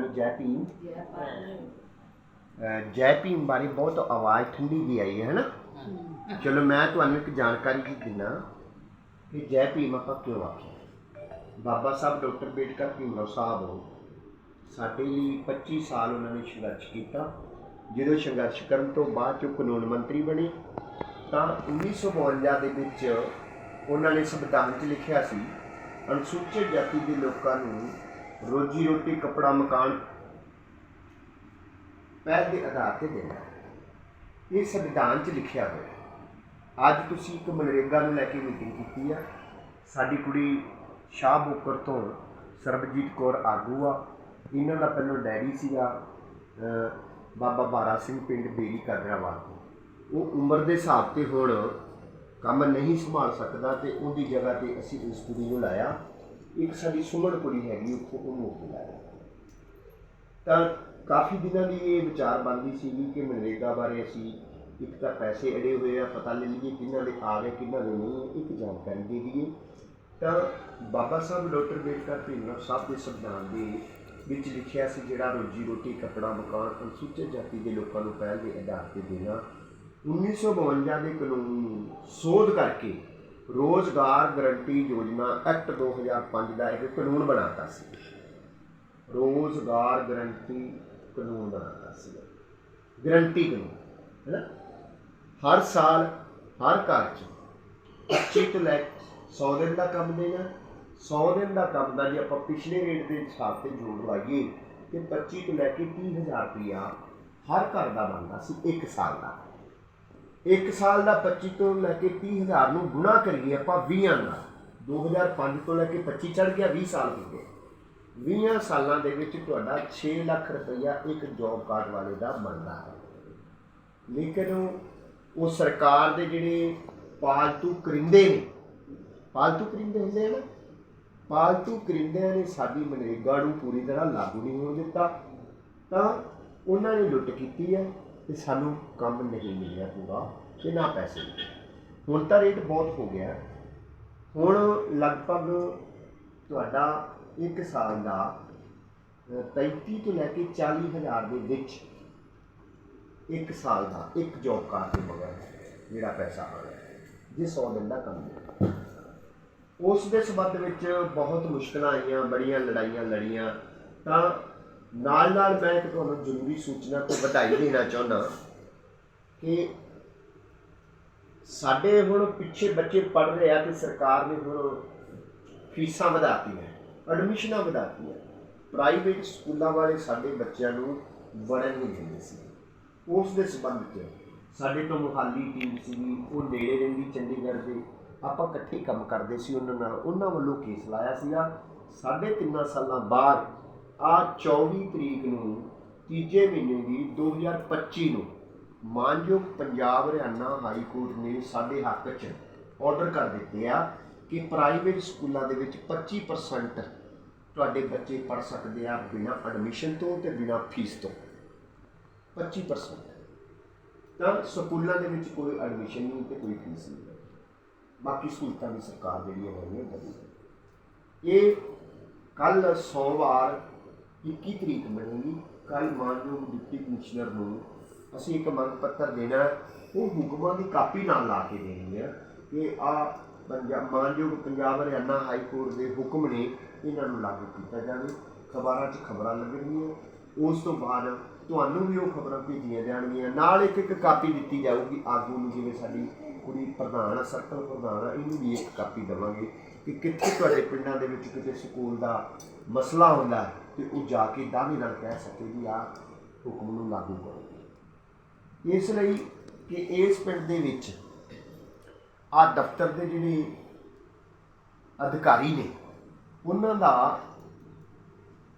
ਨੂੰ ਜੈ ਭੀਮ। ਜੈ ਭੀਮ। ਬਾਰੇ ਬਹੁਤ ਆਵਾਜ਼ ਠੰਡੀ ਜੀ ਆਈ ਹੈ ਹੈਨਾ? ਚਲੋ ਮੈਂ ਤੁਹਾਨੂੰ ਇੱਕ ਜਾਣਕਾਰੀ ਜੀ ਦਿੰਦਾ ਕਿ ਜੈ ਭੀਮ ਆਪਾਂ ਕਿਉਂ ਆਖਿਆ ਬਾਬਾ ਸਾਹਿਬ ਡਾਕਟਰ ਬੇਟਕਰ ਭੀਮਰਾਓ ਸਾਹਿਬ ਸਾਡੇ ਲਈ 25 ਸਾਲ ਉਹਨਾਂ ਨੇ ਸੰਘਰਸ਼ ਕੀਤਾ। ਜਦੋਂ ਸੰਘਰਸ਼ ਕਰਨ ਤੋਂ ਬਾਅਦ ਚ ਉਹ ਕਾਨੂੰਨ ਮੰਤਰੀ ਬਣੇ ਤਾਂ 1952 ਦੇ ਵਿੱਚ ਉਹਨਾਂ ਨੇ ਸੰਵਿਧਾਨ 'ਚ ਲਿਖਿਆ ਸੀ ਅਨੁਸੂਚਿਤ ਜਾਤੀ ਦੇ ਲੋਕਾਂ ਨੂੰ ਰੋਜੀ ਰੋਟੀ, ਕੱਪੜਾ, ਮਕਾਨ। ਪਹਿਲ ਦੇ ਆਧਾਰ ਤੇ ਦੇਣਾ ਇਹ ਸੰਵਿਧਾਨ 'ਚ ਲਿਖਿਆ ਹੋਇਆ ਅੱਜ ਤੁਸੀਂ ਇੱਕ ਮਨਰੇਗਾ ਨੂੰ ਲੈ ਕੇ ਮੀਟਿੰਗ ਕੀਤੀ ਆ। ਸਾਡੀ ਕੁੜੀ ਸ਼ਾਹ ਬੁੱਕਰ ਤੋਂ ਸਰਬਜੀਤ ਕੌਰ ਆਗੂ ਆ। ਇਹਨਾਂ ਦਾ ਪਹਿਲਾਂ ਡੈਡੀ ਸੀਗਾ ਬਾਬਾ ਬਾਰਾ ਸਿੰਘ ਪਿੰਡ ਬੇਰੀ ਕਾਦਰਾਬਾਦ ਤੋਂ। ਉਹ ਉਮਰ ਦੇ ਹਿਸਾਬ ਤੇ ਹੁਣ ਕੰਮ ਨਹੀਂ ਸੰਭਾਲ ਸਕਦਾ ਤੇ ਉਹਦੀ ਜਗ੍ਹਾ ਤੇ ਅਸੀਂ ਇਸ ਕੁੜੀ ਨੂੰ ਲਾਇਆ। ਇੱਕ ਸਾਡੀ ਸੁਮਨ ਕੁੜੀ ਹੈਗੀ, ਉੱਥੋਂ ਉਹਨੂੰ ਉੱਥੇ ਲਾਇਆ ਤਾਂ ਕਾਫੀ ਦਿਨਾਂ ਦੀ ਇਹ ਵਿਚਾਰ ਬਣਦੀ ਸੀਗੀ ਕਿ ਮਨਰੇਗਾ ਬਾਰੇ ਅਸੀਂ ਇੱਕ ਤਾਂ ਪੈਸੇ ਅੜੇ ਹੋਏ ਆ, ਪਤਾ ਲੈ ਲਈਏ ਕਿਹਨਾਂ ਦੇ ਆ ਗਏ, ਕਿਹਨਾਂ ਦੇ ਨਹੀਂ, ਇੱਕ ਜਾਣਕਾਰੀ ਦੇ ਦਈਏ। ਤਾਂ ਬਾਬਾ ਸਾਹਿਬ ਡਾਕਟਰ ਬੇਟਕਰ ਭੀਮਰਾਓ ਸਾਹਿਬ ਦੇ ਸੰਵਿਧਾਨ ਦੇ ਵਿੱਚ ਲਿਖਿਆ ਸੀ ਜਿਹੜਾ ਰੋਜੀ ਰੋਟੀ, ਕੱਪੜਾ, ਮਕਾਨ, ਅਨੁਸੂਚਿਤ ਜਾਤੀ ਦੇ ਲੋਕਾਂ ਨੂੰ ਪਹਿਲ ਦੇ ਆਧਾਰ ਤੇ ਦੇਣਾ। 1952 ਦੇ ਕਾਨੂੰਨ ਨੂੰ ਸੋਧ ਕਰਕੇ ਰੋਜ਼ਗਾਰ ਗਰੰਟੀ ਯੋਜਨਾ ਐਕਟ 2005 ਦਾ ਇੱਕ ਕਾਨੂੰਨ ਬਣਾਤਾ ਸੀ। ਰੋਜ਼ਗਾਰ ਗਰੰਟੀ ਕਾਨੂੰਨ ਬਣਾਤਾ ਸੀ। ਗਰੰਟੀ ਕਾਨੂੰਨ ਹੈ ਨਾ ਹਰ ਸਾਲ, ਹਰ ਘਰ 'ਚ 25 ਤੋਂ ਲੈ ਕੇ 100 ਦਿਨ ਦਾ ਕੰਮ ਦੇਣਾ 100 ਦਿਨ ਦਾ ਕੰਮ ਦਾ ਜੇ ਆਪਾਂ ਪਿਛਲੇ ਰੇਟ ਦੇ ਹਿਸਾਬ ਤੇ ਜੋੜ ਲਾਈਏ ਤੇ 25 ਤੋਂ ਲੈ ਕੇ 30000 ਰੁਪਇਆ ਹਰ ਘਰ ਦਾ ਬਣਦਾ ਸੀ 1 ਸਾਲ ਦਾ। ਇੱਕ ਸਾਲ ਦਾ 25 ਤੋਂ ਲੈ ਕੇ 30000 ਨੂੰ ਗੁਣਾ ਕਰੀਏ ਆਪਾਂ 20 ਨਾਲ। 2005 ਤੋਂ ਲੈ ਕੇ 25 ਚੜ ਗਿਆ 20 ਸਾਲ ਹੋ ਗਏ। 20 ਸਾਲਾਂ ਦੇ ਵਿੱਚ ਤੁਹਾਡਾ 6 ਲੱਖ ਰੁਪਈਆ ਇੱਕ ਜੌਬ ਕਾਰਡ ਵਾਲੇ ਦਾ ਬਣਦਾ ਹੈ। ਲੇਕਿਨ ਉਹ ਸਰਕਾਰ ਦੇ ਜਿਹੜੇ ਪਾਲਤੂ ਕਰਿੰਦੇ ਨੇ, ਪਾਲਤੂ ਕਰਿੰਦੇ ਹੁੰਦੇ ਆ ਨਾ, ਪਾਲਤੂ ਕਰਿੰਦਿਆਂ ਨੇ ਸਾਡੀ ਮਨਰੇਗਾ ਨੂੰ ਪੂਰੀ ਤਰ੍ਹਾਂ ਲਾਗੂ ਨਹੀਂ ਹੋਣ ਦਿੱਤਾ। ਤਾਂ ਉਹਨਾਂ ਨੇ ਲੁੱਟ ਕੀਤੀ ਹੈ। ਤੇ ਸਾਨੂੰ ਕੰਮ ਨਹੀਂ ਮਿਲਿਆ ਪੂਰਾ ਤੇ ਨਾ ਪੈਸੇ ਮਿਲੇ। ਹੁਣ ਤਾਂ ਰੇਟ ਬਹੁਤ ਹੋ ਗਿਆ। ਹੁਣ ਲਗਭਗ ਤੁਹਾਡਾ 1 ਸਾਲ ਦਾ ਅ, 33 ਤੋਂ ਲੈ ਕੇ 40 ਹਜ਼ਾਰ ਦੇ ਵਿੱਚ ਇੱਕ ਸਾਲ ਦਾ ਇੱਕ ਜੋਬ ਕਾਰਡ ਦੇ ਮਗਰ ਜਿਹੜਾ ਪੈਸਾ ਆਉਣਾ ਜੇ 100 ਦਿਨ ਦਾ ਕੰਮ ਹੈ। ਉਸ ਦੇ ਸੰਬੰਧ ਵਿੱਚ ਬਹੁਤ ਮੁਸ਼ਕਲਾਂ ਆਈਆਂ ਬੜੀਆਂ ਲੜਾਈਆਂ ਲੜੀਆਂ ਤਾਂ ਨਾਲ ਨਾਲ ਮੈਂ ਇੱਕ ਤੁਹਾਨੂੰ ਜ਼ਰੂਰੀ ਸੂਚਨਾ ਤੋਂ ਵਧਾਈ ਦੇਣਾ ਚਾਹੁੰਦਾ ਕਿ ਸਾਡੇ ਹੁਣ ਪਿੱਛੇ ਬੱਚੇ ਪੜ ਰਹੇ ਆ ਤੇ ਸਰਕਾਰ ਨੇ ਹੁਣ ਫੀਸਾਂ ਵਧਾਤੀਆਂ, ਐਡਮਿਸ਼ਨਾਂ ਵਧਾਤੀਆਂ। ਪ੍ਰਾਈਵੇਟ ਸਕੂਲਾਂ ਵਾਲੇ ਸਾਡੇ ਬੱਚਿਆਂ ਨੂੰ ਵੜਨ ਨਹੀਂ ਦਿੰਦੇ ਸੀ। ਉਸ ਦੇ ਸੰਬੰਧ 'ਚ ਸਾਡੇ ਤੋਂ ਮੁਹਾਲੀ ਟੀਮ ਸੀਗੀ, ਉਹ ਨੇੜੇ ਰਹਿੰਦੀ ਚੰਡੀਗੜ੍ਹ ਦੇ। ਆਪਾਂ ਇਕੱਠੇ ਕੰਮ ਕਰਦੇ ਸੀ ਉਹਨਾਂ ਨਾਲ। ਉਹਨਾਂ ਵੱਲੋਂ ਕੇਸ ਲਾਇਆ ਸੀਗਾ। ਸਾਢੇ ਤਿੰਨਾਂ ਸਾਲਾਂ ਬਾਅਦ ਆ 24 ਤਰੀਕ ਨੂੰ, ਤੀਜੇ ਮਹੀਨੇ ਦੀ 2025 ਨੂੰ ਮਾਨਯੋਗ ਪੰਜਾਬ ਹਰਿਆਣਾ ਹਾਈ ਕੋਰਟ ਨੇ ਸਾਡੇ ਹੱਕ 'ਚ ਆਰਡਰ ਕਰ ਦਿੱਤੇ ਆ ਕਿ ਪ੍ਰਾਈਵੇਟ ਸਕੂਲਾਂ ਦੇ ਵਿੱਚ 25% ਤੁਹਾਡੇ ਬੱਚੇ ਪੜ ਸਕਦੇ ਆ ਬਿਨਾਂ ਐਡਮਿਸ਼ਨ ਤੋਂ ਤੇ ਬਿਨਾਂ ਫੀਸ ਤੋਂ। 25% ਤਾਂ ਸਕੂਲਾਂ ਦੇ ਵਿੱਚ ਕੋਈ ਐਡਮਿਸ਼ਨ ਨਹੀਂ ਤੇ ਕੋਈ ਫੀਸ ਨਹੀਂ। ਬਾਕੀ ਸਹੂਲਤਾਂ ਦੀ ਸਰਕਾਰ ਜਿਹੜੀ ਹੈ ਕਰਦੀ ਇਹ ਕੱਲ ਸੋਮਵਾਰ 21 ਤਰੀਕ ਬਣੇਗੀ। ਕੱਲ ਮਾਨਯੋਗ ਡਿਪਟੀ ਕਮਿਸ਼ਨਰ ਨੂੰ ਅਸੀਂ ਇੱਕ ਮੰਗ ਪੱਤਰ ਦੇਣਾ ਉਹ ਹੁਕਮਾਂ ਦੀ ਕਾਪੀ ਨਾਲ ਲਾ ਕੇ ਦੇਣੀ ਹੈ ਕਿ ਆ ਪੰਜਾਬ ਮਾਨਯੋਗ ਪੰਜਾਬ ਹਰਿਆਣਾ ਹਾਈ ਕੋਰਟ ਦੇ ਹੁਕਮ ਨੇ ਇਹਨਾਂ ਨੂੰ ਲਾਗੂ ਕੀਤਾ ਜਾਵੇ। ਖਬਰਾਂ 'ਚ ਖਬਰਾਂ ਲੱਗਣਗੀਆਂ। ਉਸ ਤੋਂ ਬਾਅਦ ਤੁਹਾਨੂੰ ਵੀ ਉਹ ਖਬਰਾਂ ਭੇਜੀਆਂ ਜਾਣਗੀਆਂ। ਨਾਲ ਇੱਕ ਇੱਕ ਕਾਪੀ ਦਿੱਤੀ ਜਾਊਗੀ। ਆਗੂ ਨੂੰ ਜਿਵੇਂ ਸਾਡੀ ਕੁੜੀ ਪ੍ਰਧਾਨ ਆ, ਸਰਕਲ ਪ੍ਰਧਾਨ ਆ, ਇਹਨੂੰ ਵੀ ਇੱਕ ਕਾਪੀ ਦੇਵਾਂਗੇ। ਕਿ ਕਿੱਥੇ ਤੁਹਾਡੇ ਪਿੰਡਾਂ ਦੇ ਵਿੱਚ ਕਿਤੇ ਸਕੂਲ ਦਾ ਮਸਲਾ ਹੁੰਦਾ ਹੈ, ਤੇ ਉਹ ਜਾ ਕੇ ਦਾਅਵੇ ਨਾਲ ਕਹਿ ਸਕੇ ਵੀ ਆ ਹੁਕਮ ਨੂੰ ਲਾਗੂ ਕਰੋ। ਇਸ ਲਈ ਕਿ ਇਸ ਪਿੰਡ ਦੇ ਵਿੱਚ ਆ ਦਫ਼ਤਰ ਦੇ ਜਿਹੜੇ ਅਧਿਕਾਰੀ ਨੇ, ਉਹਨਾਂ ਦਾ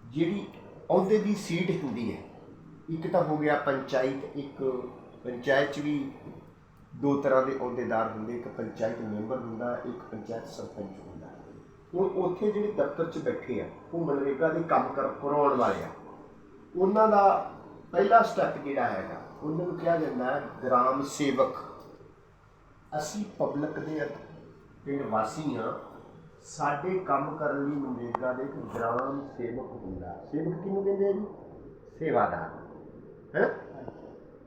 ਜਿਹੜੀ ਅਹੁਦੇ ਦੀ ਸੀਟ ਹੁੰਦੀ ਹੈ, ਇੱਕ ਤਾਂ ਹੋ ਗਿਆ ਪੰਚਾਇਤ, ਇੱਕ ਪੰਚਾਇਤ 'ਚ ਵੀ ਦੋ ਤਰ੍ਹਾਂ ਦੇ ਅਹੁਦੇਦਾਰ ਹੁੰਦੇ, ਇੱਕ ਪੰਚਾਇਤ ਮੈਂਬਰ ਹੁੰਦਾ, ਇੱਕ ਪੰਚਾਇਤ ਸਰਪੰਚ ਹੁੰਦਾ। ਹੁਣ ਉੱਥੇ ਜਿਹੜੇ ਦਫ਼ਤਰ 'ਚ ਬੈਠੇ ਆ, ਉਹ ਮਨਰੇਗਾ ਦੇ ਕੰਮ ਕਰ, ਕਰਾਉਣ ਵਾਲੇ ਆ। ਉਹਨਾਂ ਦਾ ਪਹਿਲਾ ਸਟੈਪ ਜਿਹੜਾ ਹੈਗਾ, ਉਹਨਾਂ ਨੂੰ ਕਿਹਾ ਜਾਂਦਾ ਹੈ ਗ੍ਰਾਮ ਸੇਵਕ। ਅਸੀਂ ਪਬਲਿਕ ਦੇ ਪਿੰਡ ਵਾਸੀ ਹਾਂ। ਸਾਡੇ ਕੰਮ ਕਰਨ ਲਈ ਮਨਰੇਗਾ ਦੇ ਇੱਕ ਗ੍ਰਾਮ ਸੇਵਕ ਹੁੰਦਾ। ਸੇਵਕ ਕਿਹਨੂੰ ਕਹਿੰਦੇ ਆ ਜੀ? ਸੇਵਾਦਾਰ। ਹੈ?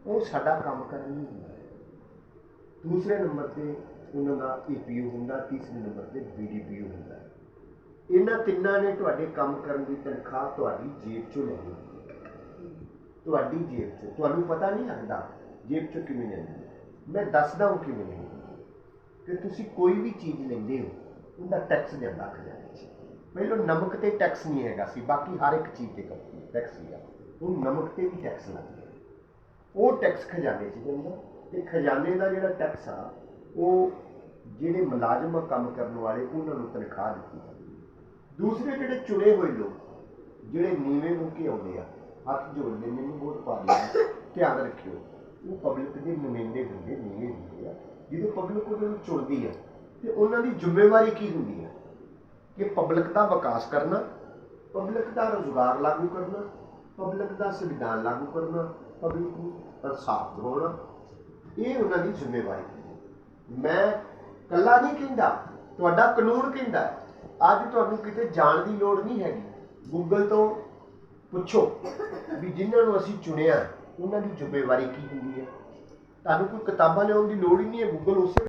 ਉਹ ਸਾਡਾ ਕੰਮ ਕਰਨ ਲਈ ਹੁੰਦਾ ਦੂਸਰੇ ਨੰਬਰ ਤੇ ਉਹਨਾਂ ਦਾ ਈਪੀਓ ਹੁੰਦਾ, ਤੀਸਰੇ ਨੰਬਰ ਤੇ ਬੀਡੀਪੀਓ ਹੁੰਦਾ ਇਹਨਾਂ ਤਿੰਨਾਂ ਨੇ ਤੁਹਾਡੇ ਕੰਮ ਕਰਨ ਦੀ ਤਨਖਾਹ ਤੁਹਾਡੀ ਜੇਬ ਚੋਂ ਲੈਣੀ ਤੁਹਾਡੀ ਜੇਬ ਚੋਂ। ਤੁਹਾਨੂੰ ਪਤਾ ਨਹੀਂ ਲੱਗਦਾ ਜੇਬ ਚੋਂ ਕਿਵੇਂ ਲੈਂਦੀ ਮੈਂ ਦੱਸਦਾ ਹਾਂ ਕਿਵੇਂ ਲੈਂਦੀ ਕਿ ਤੁਸੀਂ ਕੋਈ ਵੀ ਚੀਜ਼ ਲੈਂਦੇ ਹੋ, ਉਹਦਾ ਟੈਕਸ ਦਿੰਦਾ ਖਜ਼ਾਨੇ 'ਚ ਪਹਿਲਾਂ ਨਮਕ ਤੇ ਟੈਕਸ ਨਹੀਂ ਹੈਗਾ ਸੀ, ਬਾਕੀ ਹਰ ਇੱਕ ਚੀਜ਼ ਤੇ ਟੈਕਸ ਸੀਗਾ। ਹੁਣ ਨਮਕ ਤੇ ਵੀ ਟੈਕਸ ਲੱਗ ਗਿਆ। ਉਹ ਟੈਕਸ ਖਜ਼ਾਨੇ 'ਚ ਜਾਂਦਾ ਤੇ ਖਜ਼ਾਨੇ ਦਾ ਜਿਹੜਾ ਟੈਕਸ ਆ, ਉਹ ਜਿਹੜੇ ਮੁਲਾਜ਼ਮ ਆ ਕੰਮ ਕਰਨ ਵਾਲੇ, ਉਹਨਾਂ ਨੂੰ ਤਨਖਾਹ ਦਿੱਤੀ ਜਾਂਦੀ ਦੂਸਰੇ ਜਿਹੜੇ ਚੁਣੇ ਹੋਏ ਲੋਕ ਜਿਹੜੇ ਨੀਵੇਂ ਹੋ ਕੇ ਆਉਂਦੇ ਆ, ਹੱਥ ਜੋੜਦੇ ਮੈਨੂੰ ਵੋਟ ਪਾ ਦਿਓ, ਧਿਆਨ ਰੱਖਿਓ। ਉਹ ਪਬਲਿਕ ਦੇ ਨੁਮਾਇੰਦੇ ਹੁੰਦੇ, ਨੀਵੇਂ ਹੁੰਦੇ ਆ ਜਦੋਂ ਪਬਲਿਕ ਉਹਨਾਂ ਨੂੰ ਚੁਣਦੀ ਆ। ਤੇ ਉਹਨਾਂ ਦੀ ਜ਼ਿੰਮੇਵਾਰੀ ਕੀ ਹੁੰਦੀ ਆ? ਕਿ ਪਬਲਿਕ ਦਾ ਵਿਕਾਸ ਕਰਨਾ ਪਬਲਿਕ ਦਾ ਰੋਜ਼ਗਾਰ ਲਾਗੂ ਕਰਨਾ ਪਬਲਿਕ ਦਾ ਸੰਵਿਧਾਨ ਲਾਗੂ ਕਰਨਾ ਪਬਲਿਕ ਨੂੰ ਇਨਸਾਫ ਦਿਵਾਉਣਾ, ਇਹ ਉਹਨਾਂ ਦੀ ਜ਼ਿੰਮੇਵਾਰੀ ਮੈਂ ਕੱਲਾ ਨਹੀਂ ਕਹਿੰਦਾ, ਤੁਹਾਡਾ ਕਾਨੂੰਨ ਕਹਿੰਦਾ ਅੱਜ ਤੁਹਾਨੂੰ ਕਿਤੇ ਜਾਣ ਦੀ ਲੋੜ ਨਹੀਂ ਹੈਗੀ। ਗੂਗਲ ਤੋਂ ਪੁੱਛੋ ਵੀ ਜਿਨ੍ਹਾਂ ਨੂੰ ਅਸੀਂ ਚੁਣਿਆ, ਉਹਨਾਂ ਦੀ ਜ਼ਿੰਮੇਵਾਰੀ ਕੀ ਹੁੰਦੀ ਹੈ? ਤੁਹਾਨੂੰ ਕੋਈ ਕਿਤਾਬਾਂ ਲਿਆਉਣ ਦੀ ਲੋੜ ਹੀ ਨਹੀਂ ਹੈ ਗੂਗਲ ਉਸੇ